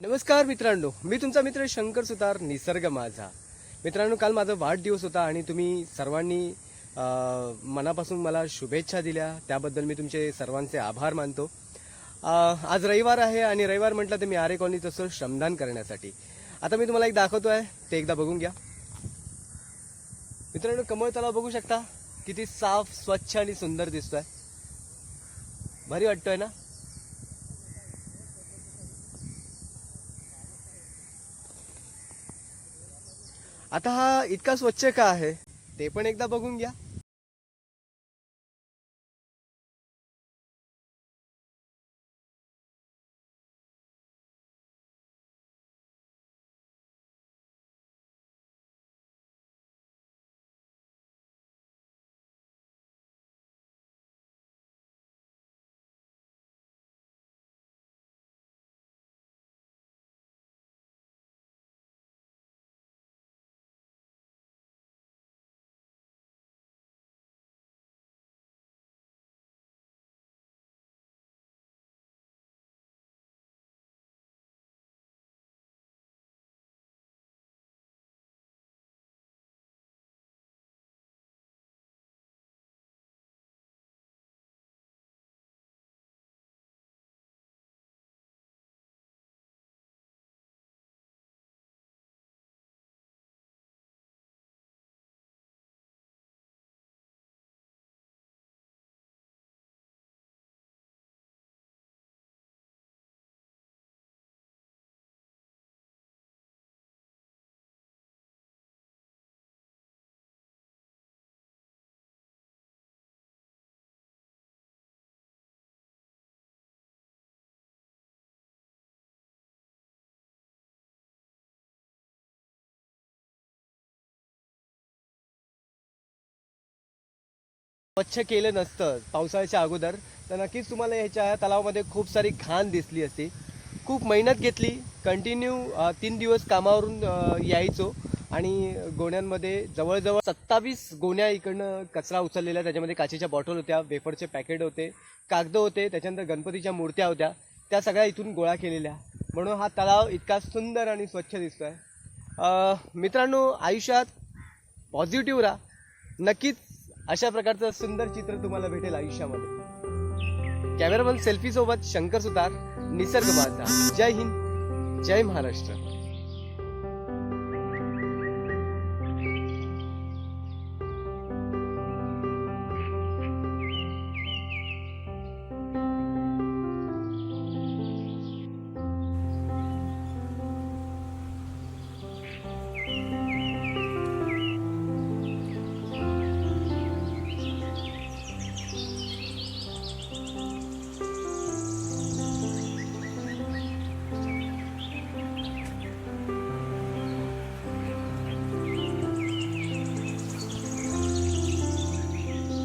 नमस्कार मित्रांनो मी तुमचा मित्र शंकर सुतार निसर्ग माझा. मित्रांनो काल माझा वाढदिवस होता आणि तुम्ही सर्वांनी मनापासून मला शुभेच्छा दिल्या. त्याबद्दल मी तुमचे सर्वांचे आभार मानतो. आज रविवार आहे आणि रविवार म्हटलं तर मी आरे कॉलनीत असतो श्रमदान करण्यासाठी. आता मी तुम्हाला एक दाखवतो आहे ते एकदा बघून घ्या. मित्रांनो कमळ तलाव बघू शकता. किती साफ स्वच्छ आणि सुंदर दिसतोय. भारी वाटतोय ना? आता हा इतका स्वच्छ का आहे? ते पण एकदा बघून घ्या. स्वच्छ केलं नसतं पावसाळ्याच्या अगोदर तर नक्कीच तुम्हाला ह्याच्या तलावामध्ये खूप सारी घाण दिसली असती. खूप मेहनत घेतली कंटिन्यू तीन दिवस कामावरून यायचो आणि गोण्यांमध्ये जवळजवळ सत्तावीस गोण्या इकडनं कचरा उचललेला त्याच्यामध्ये काचेच्या बॉटल होत्या वेफरचे पॅकेट होते कागद होते त्याच्यानंतर गणपतीच्या मूर्त्या होत्या त्या सगळ्या इथून गोळा केलेल्या. म्हणून हा तलाव इतका सुंदर आणि स्वच्छ दिसतोय. आहे मित्रांनो आयुष्यात पॉझिटिव्ह राहा. नक्कीच अशा प्रकारचं सुंदर चित्र तुम्हाला भेटेल आयुष्यामध्ये. कॅमेरामन सेल्फी सोबत शंकर सुतार निसर्ग माझा जय हिंद जय महाराष्ट्र.